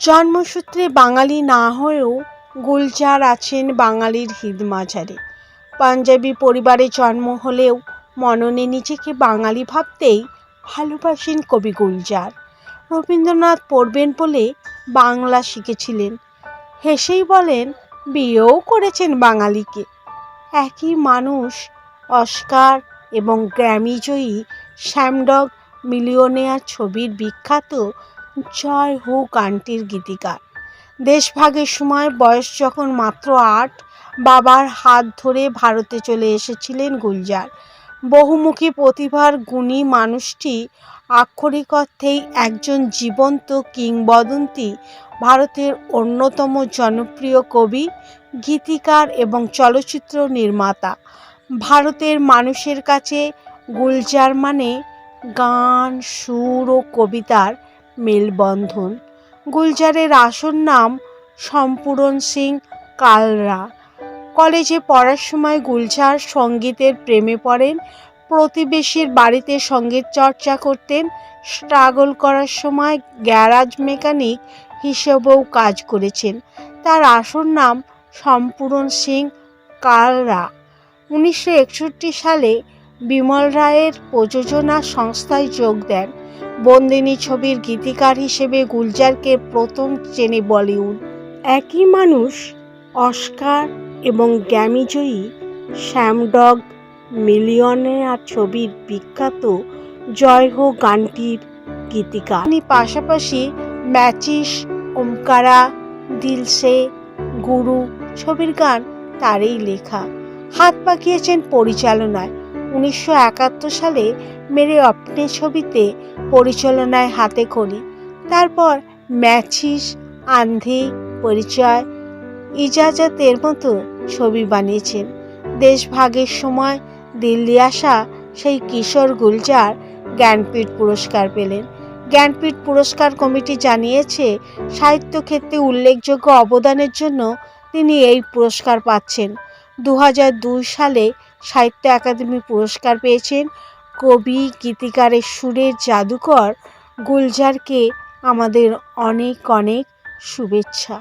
জন্মসূত্রে বাঙালি না হয়েও গুলজার আছেন বাঙালির হিদ মাঝারে। পাঞ্জাবি পরিবারে জন্ম হলেও মননে নিজেকে বাঙালি ভাবতেই ভালোবাসেন কবি গুলজার। রবীন্দ্রনাথ পড়বেন বলে বাংলা শিখেছিলেন। হেসেই বলেন, বিয়েও করেছেন বাঙালিকে। একই মানুষ অস্কার এবং গ্র্যামিজয়ী শ্যামডগ মিলিয়নেয়ার ছবির বিখ্যাত জয় হো গানটির গীতিকার। দেশভাগের সময় বয়স যখন মাত্র আট, বাবার হাত ধরে ভারতে চলে এসেছিলেন গুলজার। বহুমুখী প্রতিভার গুণী মানুষটি আক্ষরিক অর্থেই একজন জীবন্ত কিংবদন্তি, ভারতের অন্যতম জনপ্রিয় কবি, গীতিকার এবং চলচ্চিত্র নির্মাতা। ভারতের মানুষের কাছে গুলজার মানে গান, সুর ও কবিতার মেলবন্ধন। গুলজারের আসল নাম সম্পূরণ সিং কালরা। কলেজে পড়ার সময় গুলজার সঙ্গীতের প্রেমে পড়েন, প্রতিবেশীর বাড়িতে সংগীত চর্চা করতেন, স্ট্রাগল করার সময় গ্যারাজ মেকানিক হিসেবেও কাজ করেছেন। তার আসল নাম সম্পূরণ সিং কালরা। উনিশশো একষট্টি সালে বিমল রায়ের প্রযোজনা সংস্থায় যোগ দেন। বন্দিনী ছবির গীতিকার হিসেবে গুলজারকে প্রথম চেনে বলিউড। একই মানুষ অস্কার এবং গ্যামিজয়ী শ্যামডগ মিলিয়নেয়ার ছবির বিখ্যাত জয় হো গানটির গীতিকার। তিনি পাশাপাশি ম্যাচিস ওমকারা দিলসে গুরু ছবির গান তারই লেখা। হাত পাকিয়েছেন পরিচালনায়। উনিশশো একাত্তর সালে মেরে অপনে ছবিতে পরিচালনায় হাতে খড়ি। তারপর ম্যাচিস আন্ধি পরিচয়, ইজাজতের মতো ছবি বানিয়েছেন। দেশভাগের সময় দিল্লি আসা সেই কিশোর গুলজার জ্ঞানপীঠ পুরস্কার পেলেন। জ্ঞানপীঠ পুরস্কার কমিটি জানিয়েছে, সাহিত্যক্ষেত্রে উল্লেখযোগ্য অবদানের জন্য তিনি এই পুরস্কার পাচ্ছেন। দু হাজার দুই সালে সাহিত্য একাডেমি পুরস্কার পেয়েছেন কবি গীতিকারের সুরের জাদুকর গুলজারকে আমাদের অনেক অনেক শুভেচ্ছা।